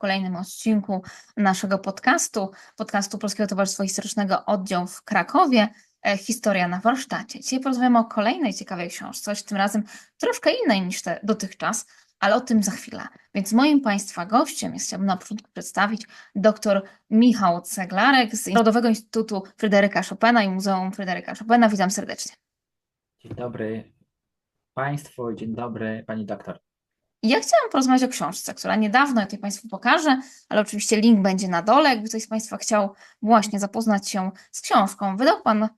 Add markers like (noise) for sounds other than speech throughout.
kolejnym odcinku naszego podcastu, podcastu Polskiego Towarzystwa Historycznego Oddział w Krakowie. e, Historia na warsztacie. Dzisiaj porozmawiamy o kolejnej ciekawej książce, choć tym razem troszkę innej niż te dotychczas, ale o tym za chwilę. Więc moim Państwa gościem jest, chciałabym na początku przedstawić dr Michał Ceglarek z Narodowego Instytutu Fryderyka Chopina i Muzeum Fryderyka Chopina. Witam serdecznie. Dzień dobry Państwu, dzień dobry Pani doktor. Ja chciałam porozmawiać o książce, która niedawno, ja tutaj Państwu pokażę, ale oczywiście link będzie na dole, jakby ktoś z Państwa chciał właśnie zapoznać się z książką. Wydał Pan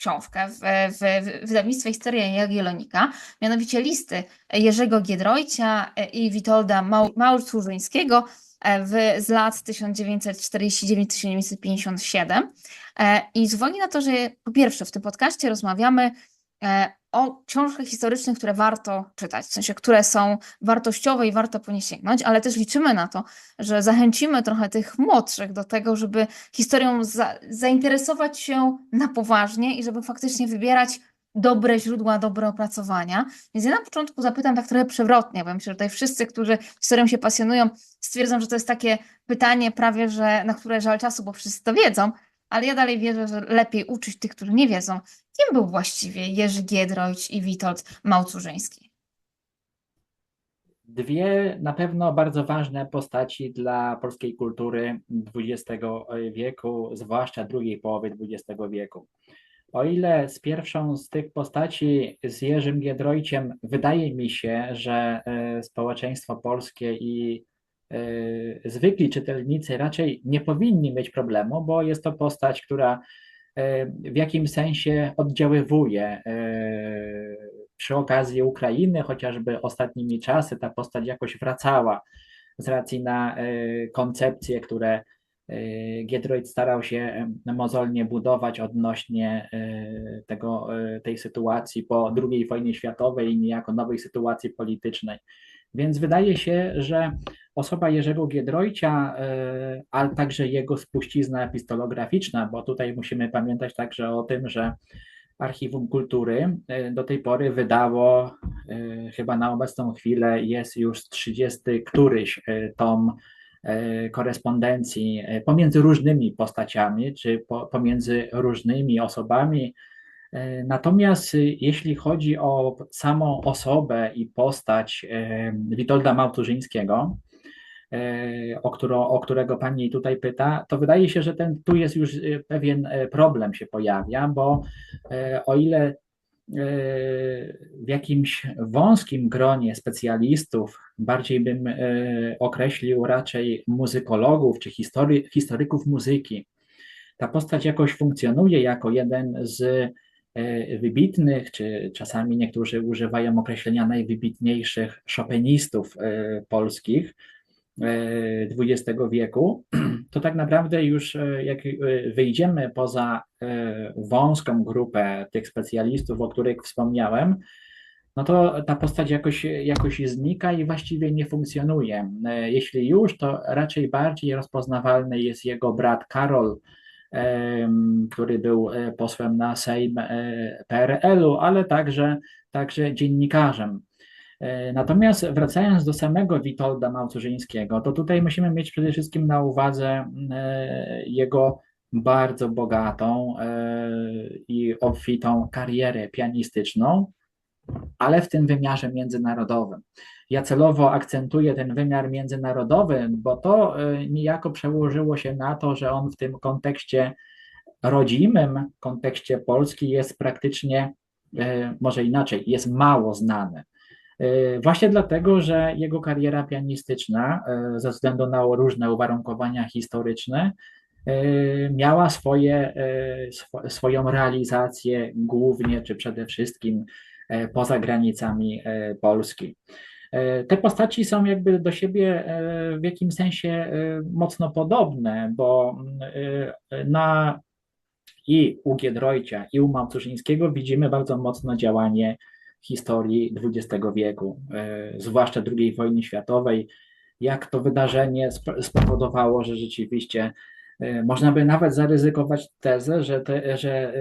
książkę w, w, w wydawnictwie Historia Jagiellonika, mianowicie listy Jerzego Giedroycia i Witolda Mał- Małcurzyńskiego e, z lat 1949-1957. E, I z uwagi na to, że po pierwsze w tym podcaście rozmawiamy e, o książkach historycznych, które warto czytać, w sensie, które są wartościowe i warto po nie sięgnąć, ale też liczymy na to, że zachęcimy trochę tych młodszych do tego, żeby historią za, zainteresować się na poważnie i żeby faktycznie wybierać dobre źródła, dobre opracowania. Więc ja na początku zapytam tak trochę przewrotnie, bo myślę, że tutaj wszyscy, którzy historią się pasjonują, stwierdzą, że to jest takie pytanie prawie, że na które żal czasu, bo wszyscy to wiedzą, ale ja dalej wierzę, że lepiej uczyć tych, którzy nie wiedzą, kim był właściwie Jerzy Giedroyć i Witold Małcurzyński. Dwie na pewno bardzo ważne postaci dla polskiej kultury XX wieku, zwłaszcza drugiej połowy XX wieku. O ile z pierwszą z tych postaci, z Jerzym Giedroyciem, wydaje mi się, że e, społeczeństwo polskie i zwykli czytelnicy raczej nie powinni mieć problemu, bo jest to postać, która e, w jakimś sensie oddziaływuje e, przy okazji Ukrainy, chociażby ostatnimi czasy ta postać jakoś wracała z racji na e, koncepcje, które e, Giedroyć starał się e, mozolnie budować odnośnie e, tego, e, tej sytuacji po II wojnie światowej i niejako nowej sytuacji politycznej. Więc wydaje się, że osoba Jerzego Giedroycia, e, ale także jego spuścizna epistolograficzna, bo tutaj musimy pamiętać także o tym, że Archiwum Kultury e, do tej pory wydało, e, chyba na obecną chwilę jest już 30 któryś tom korespondencji pomiędzy różnymi postaciami, czy po, pomiędzy różnymi osobami. Natomiast jeśli chodzi o samą osobę i postać Witolda Małturzyńskiego, o, którą, o którego Pani tutaj pyta, to wydaje się, że ten, tu jest już y, pewien e, problem się pojawia, bo e, o ile e, w jakimś wąskim gronie specjalistów, bardziej bym e, określił raczej muzykologów czy history, historyków muzyki, ta postać jakoś funkcjonuje jako jeden z e, wybitnych, czy czasami niektórzy używają określenia najwybitniejszych chopinistów e, polskich e, XX wieku, to tak naprawdę już e, jak e, wyjdziemy poza e, wąską grupę tych specjalistów, o których wspomniałem, no to ta postać jakoś, jakoś znika i właściwie nie funkcjonuje. E, Jeśli już, to raczej bardziej rozpoznawalny jest jego brat Karol, który był e, posłem na Sejm e, PRL-u, ale także, także dziennikarzem. E, Natomiast wracając do samego Witolda Małcurzyńskiego, to tutaj musimy mieć przede wszystkim na uwadze e, jego bardzo bogatą e, i obfitą karierę pianistyczną, ale w tym wymiarze międzynarodowym. Ja celowo akcentuję ten wymiar międzynarodowy, bo to niejako przełożyło się na to, że on w tym kontekście rodzimym, kontekście Polski jest praktycznie, może inaczej, jest mało znany. E, Właśnie dlatego, że jego kariera pianistyczna, e, ze względu na różne uwarunkowania historyczne, e, miała swoje, swo- swoją realizację głównie czy przede wszystkim poza granicami Polski. Te postaci są jakby do siebie w jakimś sensie mocno podobne, bo na i u Giedroycia, i u Małcurzyńskiego widzimy bardzo mocno działanie historii XX wieku, e, zwłaszcza II wojny światowej, jak to wydarzenie sp- spowodowało, że rzeczywiście e, można by nawet zaryzykować tezę, że, te, że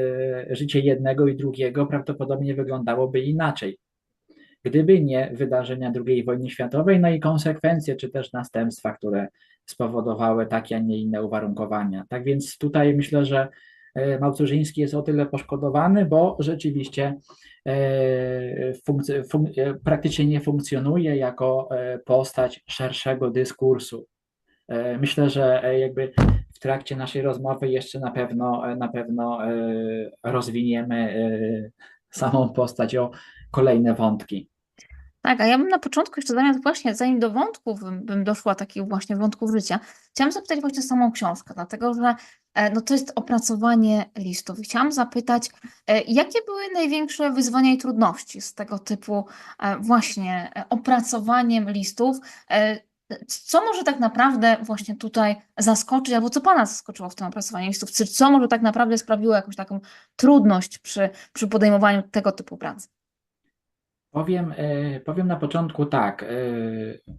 e, życie jednego i drugiego prawdopodobnie wyglądałoby inaczej. gdyby nie wydarzenia II wojny światowej, no i konsekwencje, czy też następstwa, które spowodowały takie, a nie inne uwarunkowania. Tak więc tutaj myślę, że e, Małcużyński jest o tyle poszkodowany, bo rzeczywiście e, fun- e, praktycznie nie funkcjonuje jako postać szerszego dyskursu. Myślę, że jakby w trakcie naszej rozmowy jeszcze na pewno, na pewno rozwiniemy samą postać o kolejne wątki. Tak, a ja bym na początku jeszcze zamiast właśnie, zanim do wątków bym, doszła, takich właśnie wątków życia, chciałam zapytać właśnie samą książkę, dlatego że e, no, to jest opracowanie listów. Chciałam zapytać, e, jakie były największe wyzwania i trudności z tego typu e, właśnie opracowaniem listów? Co może tak naprawdę właśnie tutaj zaskoczyć, albo co Pana zaskoczyło w tym opracowaniu listów? Czy co może tak naprawdę sprawiło jakąś taką trudność przy, przy podejmowaniu tego typu pracy? Powiem, e, powiem na początku tak. e,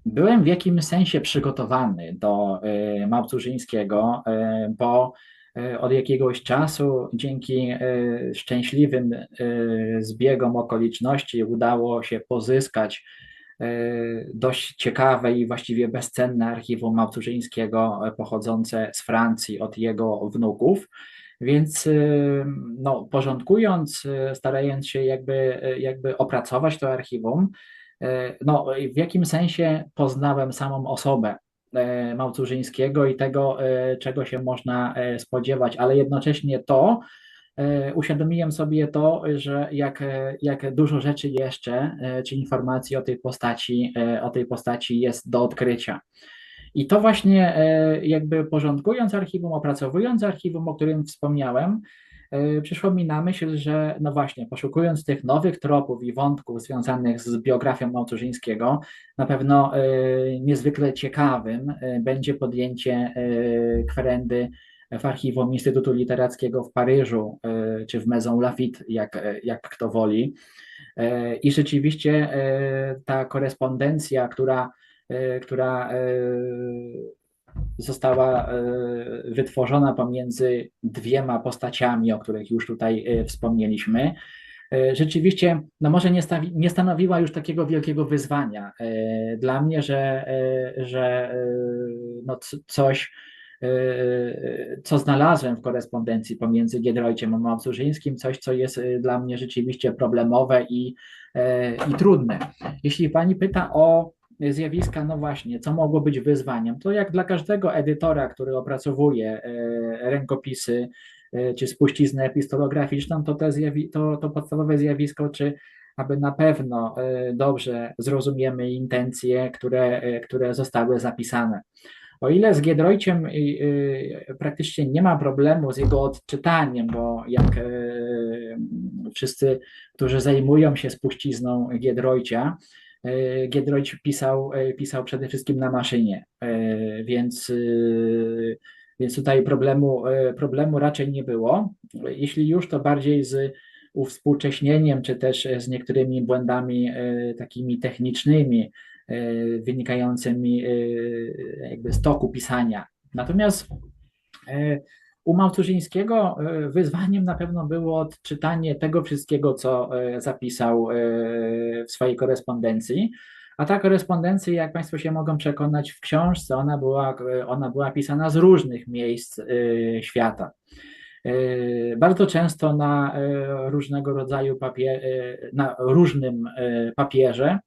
Byłem w jakimś sensie przygotowany do e, Małcużyńskiego, bo od jakiegoś czasu dzięki szczęśliwym zbiegom okoliczności udało się pozyskać dość ciekawe i właściwie bezcenne archiwum Małcużyńskiego pochodzące z Francji od jego wnuków. Więc y, no, porządkując, y, starając się jakby, y, jakby opracować to archiwum, no, w jakim sensie poznałem samą osobę y, Małcużyńskiego i tego, y, czego się można y, spodziewać, ale jednocześnie to uświadomiłem sobie to, że jak, jak dużo rzeczy jeszcze, czy informacji o tej postaci, o tej postaci jest do odkrycia. I to właśnie e, jakby porządkując archiwum, opracowując archiwum, o którym wspomniałem, e, przyszło mi na myśl, że no właśnie, poszukując tych nowych tropów i wątków związanych z biografią Małturzyńskiego, na pewno e, niezwykle ciekawym będzie podjęcie kwerendy w archiwum Instytutu Literackiego w Paryżu, czy w Maison Lafitte, jak, jak kto woli. I rzeczywiście ta korespondencja, która która e, została e, wytworzona pomiędzy dwiema postaciami, o których już tutaj wspomnieliśmy. Rzeczywiście, no może nie, stawi, nie stanowiła już takiego wielkiego wyzwania dla mnie, że, że no coś, co znalazłem w korespondencji pomiędzy Giedroyciem a Małcurzyńskim, coś, co jest dla mnie rzeczywiście problemowe i, i trudne. Jeśli pani pyta o zjawiska, no właśnie, co mogło być wyzwaniem? To jak dla każdego edytora, który opracowuje e, rękopisy e, czy spuściznę epistolograficzną, to, te zjawi to, to podstawowe zjawisko, czy aby na pewno e, dobrze zrozumiemy intencje, które, które zostały zapisane. O ile z Giedroyciem praktycznie nie ma problemu z jego odczytaniem, bo jak wszyscy, którzy zajmują się spuścizną Giedroycia, Giedroyć pisał, e, pisał przede wszystkim na maszynie, e, więc, więc tutaj problemu, problemu raczej nie było. Jeśli już, to bardziej z uwspółcześnieniem, czy też z niektórymi błędami takimi technicznymi, wynikającymi jakby z toku pisania. Natomiast u Małturzyńskiego e, wyzwaniem na pewno było odczytanie tego wszystkiego, co e, zapisał e, w swojej korespondencji. A ta korespondencja, jak Państwo się mogą przekonać w książce, ona była, ona była pisana z różnych miejsc świata. Bardzo często na różnego rodzaju papier, na różnym papierze,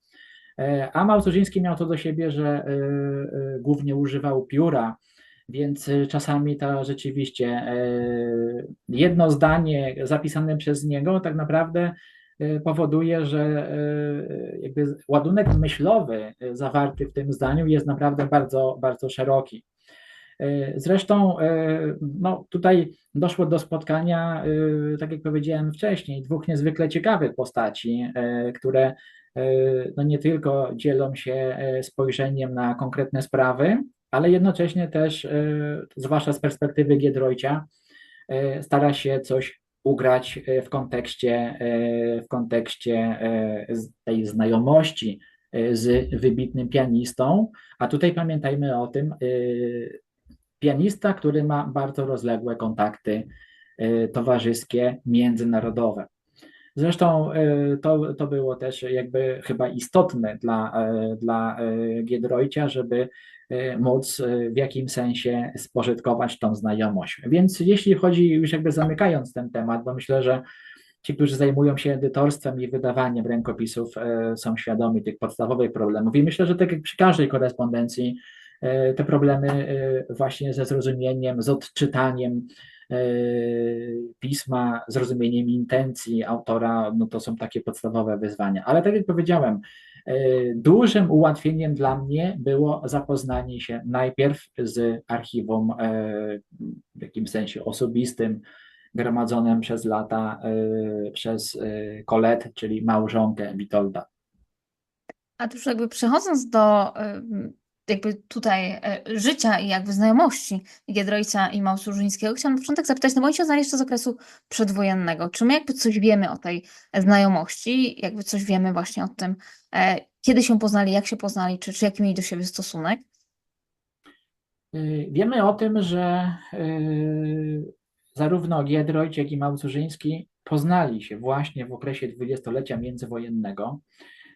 a Małturzyński miał to do siebie, że głównie używał pióra więc y, czasami to rzeczywiście e, jedno zdanie zapisane przez niego tak naprawdę y, powoduje, że jakby ładunek myślowy zawarty w tym zdaniu jest naprawdę bardzo, bardzo szeroki. Zresztą no, tutaj doszło do spotkania, tak jak powiedziałem wcześniej, dwóch niezwykle ciekawych postaci, które no, nie tylko dzielą się spojrzeniem na konkretne sprawy, ale jednocześnie też, e, zwłaszcza z perspektywy Giedroycia, e, stara się coś ugrać e, w kontekście, w kontekście tej znajomości z wybitnym pianistą, a tutaj pamiętajmy o tym, pianista, który ma bardzo rozległe kontakty towarzyskie, międzynarodowe. Zresztą to, to było też jakby chyba istotne dla, dla Giedroycia, żeby móc w jakimś sensie spożytkować tą znajomość. Więc jeśli chodzi, już jakby zamykając ten temat, bo myślę, że ci, którzy zajmują się edytorstwem i wydawaniem rękopisów, są świadomi tych podstawowych problemów. I myślę, że tak jak przy każdej korespondencji, te problemy właśnie ze zrozumieniem, z odczytaniem pisma, zrozumieniem intencji autora, no to są takie podstawowe wyzwania. Ale tak jak powiedziałem, dużym ułatwieniem dla mnie było zapoznanie się najpierw z archiwum w jakimś sensie osobistym, gromadzonym przez lata przez Colette, czyli małżonkę Witolda. A już jakby przechodząc do jakby tutaj e, życia i jakby znajomości Giedroycia i Małsurzyńskiego, chciałam na początek zapytać, no bo oni się znali jeszcze z okresu przedwojennego. Czy my jakby coś wiemy o tej znajomości, jakby coś wiemy właśnie o tym, e, kiedy się poznali, jak się poznali, czy, czy jaki mieli do siebie stosunek? Y, wiemy o tym, że zarówno Giedroyć, jak i Małsurzyński poznali się właśnie w okresie dwudziestolecia międzywojennego.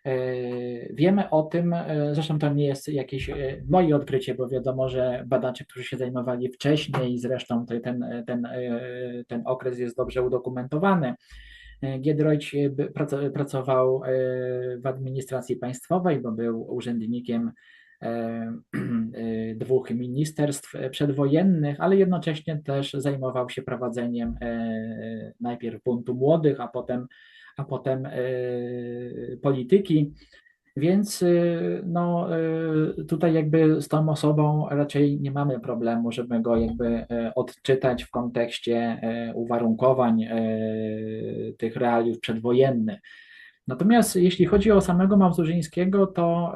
E, wiemy o tym, e, zresztą to nie jest jakieś e, moje odkrycie, bo wiadomo, że badacze, którzy się zajmowali wcześniej, zresztą ten, ten, ten okres jest dobrze udokumentowany. Giedroyć pracował w administracji państwowej, bo był urzędnikiem (clears throat) dwóch ministerstw przedwojennych, ale jednocześnie też zajmował się prowadzeniem najpierw buntu młodych, a potem a potem e, polityki. Więc e, no, e, tutaj jakby z tą osobą raczej nie mamy problemu, żeby go jakby odczytać w kontekście uwarunkowań tych realiów przedwojennych. Natomiast jeśli chodzi o samego Małżeńskiego, to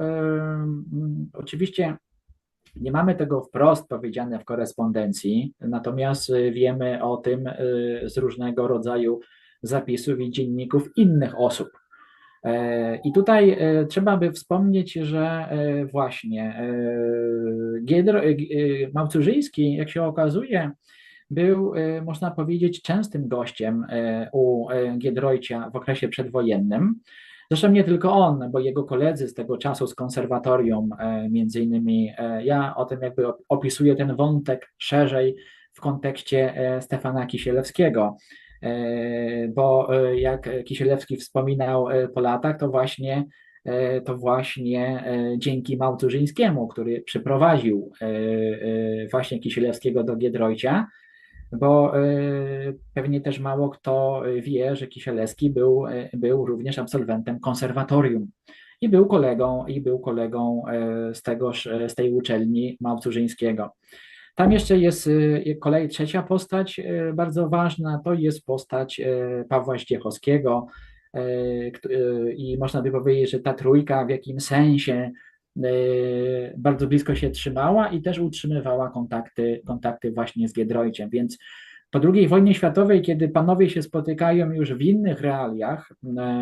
oczywiście nie mamy tego wprost powiedziane w korespondencji, natomiast wiemy o tym z różnego rodzaju zapisów i dzienników innych osób. E, I tutaj e, trzeba by wspomnieć, że e, właśnie Giedro, Małcurzyński, jak się okazuje, był, można powiedzieć, częstym gościem u Giedroycia w okresie przedwojennym. Zresztą nie tylko on, bo jego koledzy z tego czasu z konserwatorium, między innymi, ja o tym jakby opisuję ten wątek szerzej w kontekście Stefana Kisielewskiego, bo e, jak Kisielewski wspominał e, po latach, to właśnie to właśnie dzięki Małturzyńskiemu, który przyprowadził właśnie Kisielewskiego do Giedroycia, bo pewnie też mało kto wie, że Kisielewski był, był również absolwentem konserwatorium i był kolegą, i był kolegą z, tegoż, z tej uczelni Małturzyńskiego. Tam jeszcze jest y, kolej trzecia postać y, bardzo ważna, to jest postać y, Pawła Ściechowskiego i można by powiedzieć, że ta trójka w jakimś sensie bardzo blisko się trzymała i też utrzymywała kontakty, kontakty właśnie z Giedroyciem, więc po II wojnie światowej, kiedy panowie się spotykają już w innych realiach,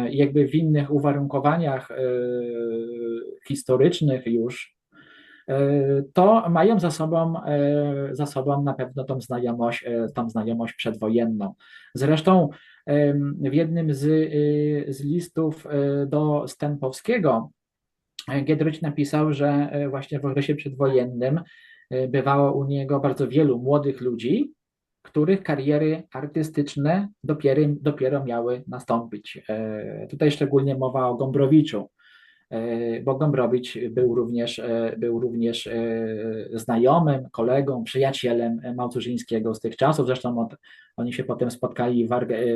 jakby w innych uwarunkowaniach historycznych już, to mają za sobą, e, za sobą na pewno tą znajomość, e, tą znajomość przedwojenną. Zresztą w jednym z, e, z listów do Stępowskiego Giedroyć napisał, że właśnie w okresie przedwojennym bywało u niego bardzo wielu młodych ludzi, których kariery artystyczne dopiero, dopiero miały nastąpić. Tutaj szczególnie mowa o Gombrowiczu, E, bo Gombrowicz był również, e, był również e, znajomym, kolegą, przyjacielem Małturzyńskiego z tych czasów. Zresztą od, oni się potem spotkali w,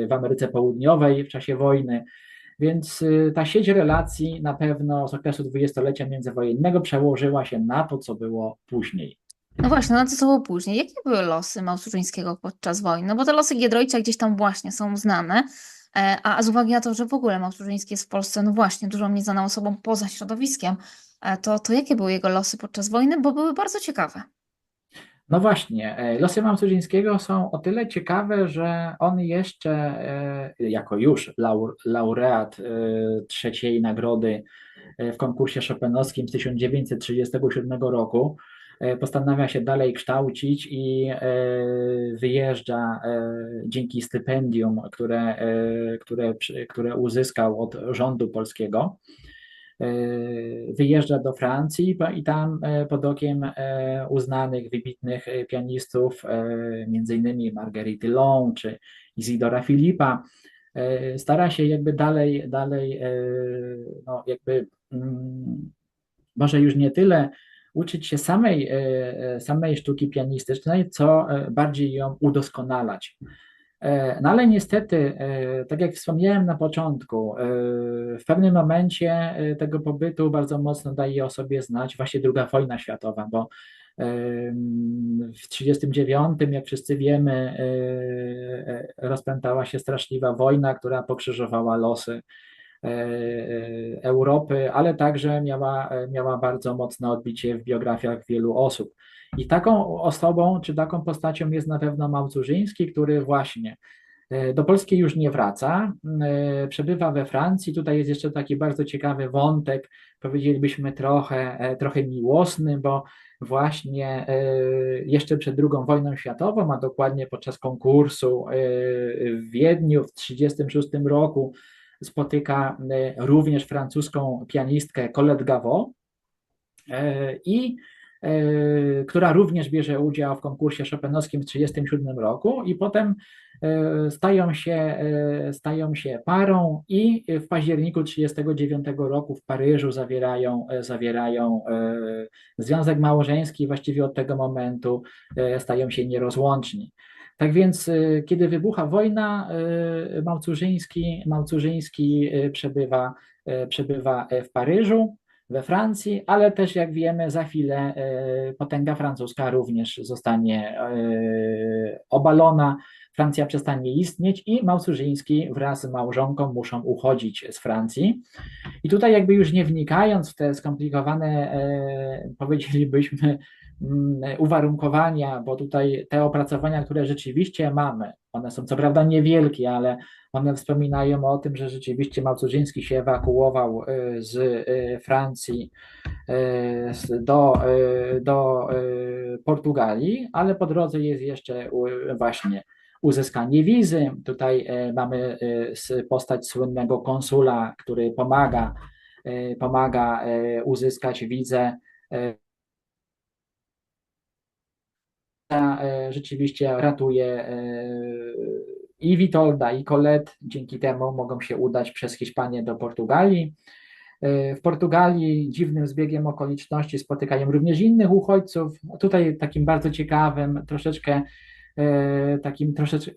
w Ameryce Południowej w czasie wojny. Więc ta sieć relacji na pewno z okresu dwudziestolecia międzywojennego przełożyła się na to, co było później. No właśnie, na co było później. Jakie były losy Małturzyńskiego podczas wojny? No bo te losy Giedroycia gdzieś tam właśnie są znane, E, a z uwagi na to, że w ogóle Małżeński jest w Polsce, no właśnie, dużo mniej znaną osobą poza środowiskiem, e, to, to jakie były jego losy podczas wojny? Bo były bardzo ciekawe. No właśnie, e, losy Małturzyńskiego są o tyle ciekawe, że on jeszcze, jako już laureat trzeciej nagrody w konkursie chopinowskim z 1937 roku, e, postanawia się dalej kształcić i e, wyjeżdża e, dzięki stypendium, które, e, które, które uzyskał od rządu polskiego. E, Wyjeżdża do Francji i tam e, pod okiem e, uznanych, wybitnych e, pianistów, e, innymi Marguerite Long czy Isidora Filipa, e, stara się jakby dalej, dalej e, no jakby mm, może już nie tyle uczyć się samej, e, e, samej sztuki pianistycznej, co e, bardziej ją udoskonalać. No ale niestety, tak jak wspomniałem na początku, w pewnym momencie tego pobytu bardzo mocno daje o sobie znać właśnie II wojna światowa, bo w 1939, jak wszyscy wiemy, rozpętała się straszliwa wojna, która pokrzyżowała losy Europy, ale także miała, miała bardzo mocne odbicie w biografiach wielu osób. I taką osobą, czy taką postacią jest na pewno Małcurzyński, który właśnie e, do Polski już nie wraca, e, przebywa we Francji. Tutaj jest jeszcze taki bardzo ciekawy wątek, powiedzielibyśmy trochę, e, trochę miłosny, bo właśnie e, jeszcze przed II wojną światową, a dokładnie podczas konkursu e, w Wiedniu w 1936 roku, spotyka e, również francuską pianistkę Colette Gavot e, i e, która również bierze udział w konkursie chopinowskim w 1937 roku i potem stają się, stają się parą i w październiku 1939 roku w Paryżu zawierają, zawierają związek małżeński i właściwie od tego momentu stają się nierozłączni. Tak więc, e, kiedy wybucha wojna, e, Małcurzyński, Małcurzyński e, przebywa, przebywa w Paryżu, we Francji, ale też jak wiemy, za chwilę potęga francuska również zostanie obalona. Francja przestanie istnieć i Małcurzyński wraz z małżonką muszą uchodzić z Francji. I tutaj jakby już nie wnikając w te skomplikowane, powiedzielibyśmy, uwarunkowania, bo tutaj te opracowania, które rzeczywiście mamy, one są co prawda niewielkie, ale one wspominają o tym, że rzeczywiście Małcurzyński się ewakuował e, z e, Francji z- do, do Portugalii, ale po drodze jest jeszcze właśnie uzyskanie wizy. Tutaj mamy postać słynnego konsula, który pomaga, pomaga uzyskać wizę. Rzeczywiście ratuje e, i Witolda, i Colette. Dzięki temu mogą się udać przez Hiszpanię do Portugalii. E, W Portugalii dziwnym zbiegiem okoliczności spotykają również innych uchodźców. Tutaj takim bardzo ciekawym, troszeczkę e, takim troszeczkę,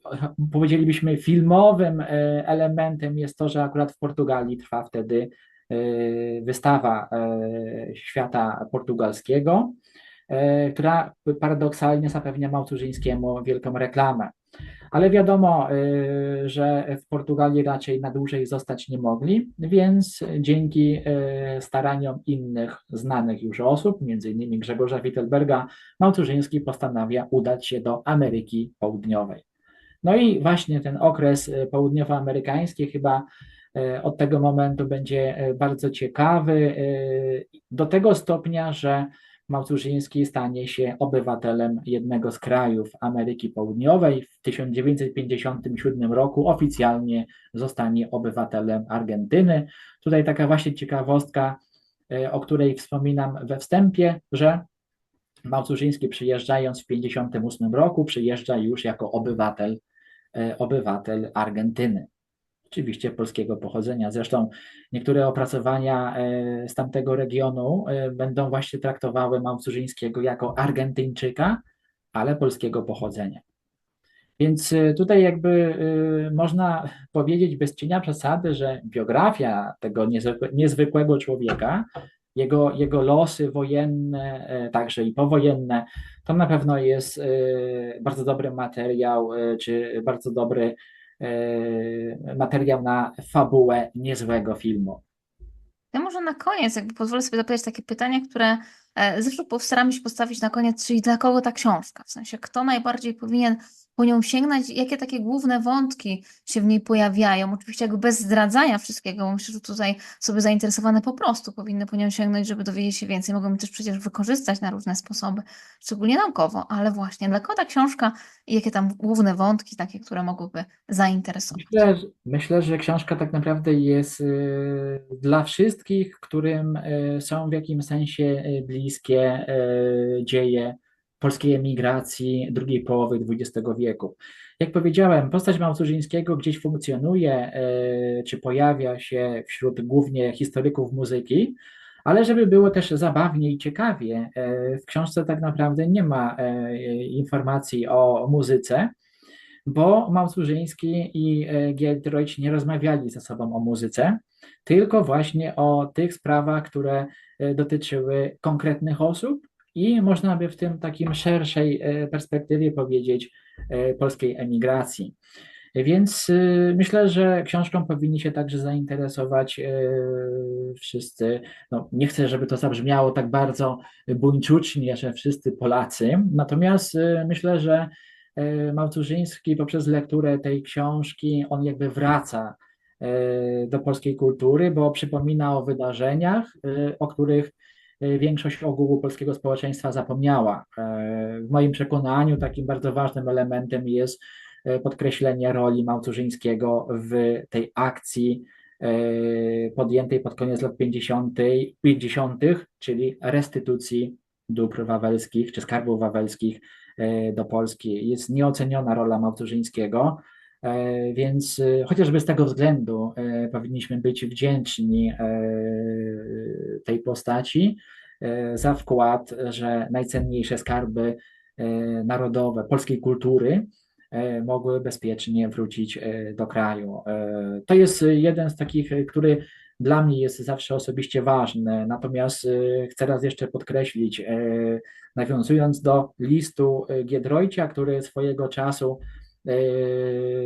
powiedzielibyśmy, filmowym e, elementem jest to, że akurat w Portugalii trwa wtedy e, wystawa e, świata portugalskiego, e, która paradoksalnie zapewnia Małcurzyńskiemu wielką reklamę. Ale wiadomo, y, że w Portugalii raczej na dłużej zostać nie mogli, więc dzięki y, staraniom innych znanych już osób, innymi Grzegorza Wittelberga, Małcurzyński postanawia udać się do Ameryki Południowej. No i właśnie ten okres południowoamerykański chyba od tego momentu będzie bardzo ciekawy, do tego stopnia, że Małcurzyński stanie się obywatelem jednego z krajów Ameryki Południowej. W 1957 roku oficjalnie zostanie obywatelem Argentyny. Tutaj taka właśnie ciekawostka, e, o której wspominam we wstępie, że Małcurzyński przyjeżdżając w 1958 roku przyjeżdża już jako obywatel, e, obywatel Argentyny oczywiście polskiego pochodzenia. Zresztą niektóre opracowania e, z tamtego regionu e, będą właśnie traktowały Małcurzyńskiego jako Argentyńczyka, ale polskiego pochodzenia. Więc e, tutaj jakby można powiedzieć bez cienia przesady, że biografia tego niezwykłe- niezwykłego człowieka, jego, jego losy wojenne, także i powojenne, to na pewno jest bardzo dobry materiał, czy bardzo dobry materiał na fabułę niezłego filmu. Ja może na koniec jakby pozwolę sobie zapytać takie pytanie, które e, zawsze postaramy się postawić na koniec, czyli dla kogo ta książka? W sensie, kto najbardziej powinien po nią sięgnąć, jakie takie główne wątki się w niej pojawiają. Oczywiście jakby bez zdradzania wszystkiego, bo myślę, że tutaj osoby zainteresowane po prostu powinny po nią sięgnąć, żeby dowiedzieć się więcej. Mogą też przecież wykorzystać na różne sposoby, szczególnie naukowo, ale właśnie dla kogo ta książka i jakie tam główne wątki takie, które mogłyby zainteresować. Myślę, że- myślę, że książka tak naprawdę jest y, dla wszystkich, którym y, są w jakimś sensie y, bliskie dzieje polskiej emigracji drugiej połowy XX wieku. Jak powiedziałem, postać Małturzyńskiego gdzieś funkcjonuje, y, czy pojawia się wśród głównie historyków muzyki, ale żeby było też zabawnie i ciekawie, y, w książce tak naprawdę nie ma y, informacji o muzyce bo Małturzyński i e, Giedroyć nie rozmawiali ze sobą o muzyce, tylko właśnie o tych sprawach, które e, dotyczyły konkretnych osób i można by w tym takim szerszej e, perspektywie powiedzieć e, polskiej emigracji. Więc e, myślę, że książką powinni się także zainteresować wszyscy. No, nie chcę, żeby to zabrzmiało tak bardzo buńczucznie, że wszyscy Polacy, natomiast myślę, że Małturzyński poprzez lekturę tej książki, on jakby wraca do polskiej kultury, bo przypomina o wydarzeniach, o których większość ogółu polskiego społeczeństwa zapomniała. E, W moim przekonaniu takim bardzo ważnym elementem jest e, podkreślenie roli Małturzyńskiego w tej akcji e, podjętej pod koniec lat 50., 50., czyli restytucji dóbr wawelskich czy skarbów wawelskich e, do Polski. Jest nieoceniona rola Małturzyńskiego, e, więc e, chociażby z tego względu e, powinniśmy być wdzięczni e, tej postaci e, za wkład, że najcenniejsze skarby e, narodowe polskiej kultury e, mogły bezpiecznie wrócić e, do kraju. E, To jest jeden z takich, e, który dla mnie jest zawsze osobiście ważny. Natomiast e, chcę raz jeszcze podkreślić, e, nawiązując do listu e, Giedroycia, który swojego czasu e,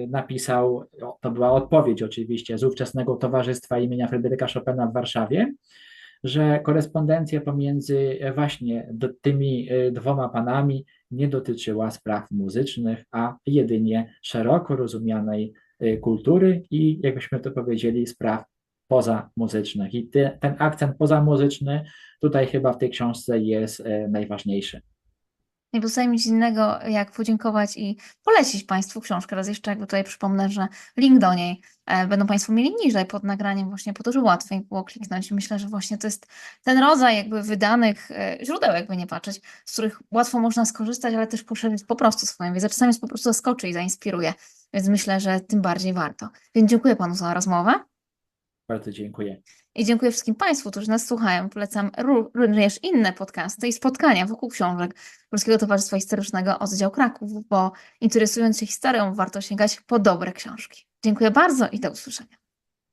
napisał, o, to była odpowiedź oczywiście z ówczesnego Towarzystwa imienia Fryderyka Chopina w Warszawie, że korespondencja pomiędzy e, właśnie tymi e, dwoma panami nie dotyczyła spraw muzycznych, a jedynie szeroko rozumianej e, kultury i, jakbyśmy to powiedzieli, spraw pozamuzycznych. I ty, ten akcent pozamuzyczny tutaj chyba w tej książce jest najważniejszy. Nie pozostaje nic innego, jak podziękować i polecić Państwu książkę. Raz jeszcze jakby tutaj przypomnę, że link do niej e, będą Państwo mieli niżej pod nagraniem właśnie po to, żeby łatwiej było kliknąć. Myślę, że właśnie to jest ten rodzaj jakby wydanych e, źródeł, jakby nie patrzeć, z których łatwo można skorzystać, ale też poszerzyć po prostu swoją wiedzę. Czasami jest po prostu zaskoczy i zainspiruje, więc myślę, że tym bardziej warto. Więc dziękuję Panu za rozmowę. Bardzo dziękuję. I dziękuję wszystkim Państwu, którzy nas słuchają. Polecam ró- również inne podcasty i spotkania wokół książek Polskiego Towarzystwa Historycznego Oddział Kraków, bo interesując się historią, warto sięgać po dobre książki. Dziękuję bardzo i do usłyszenia.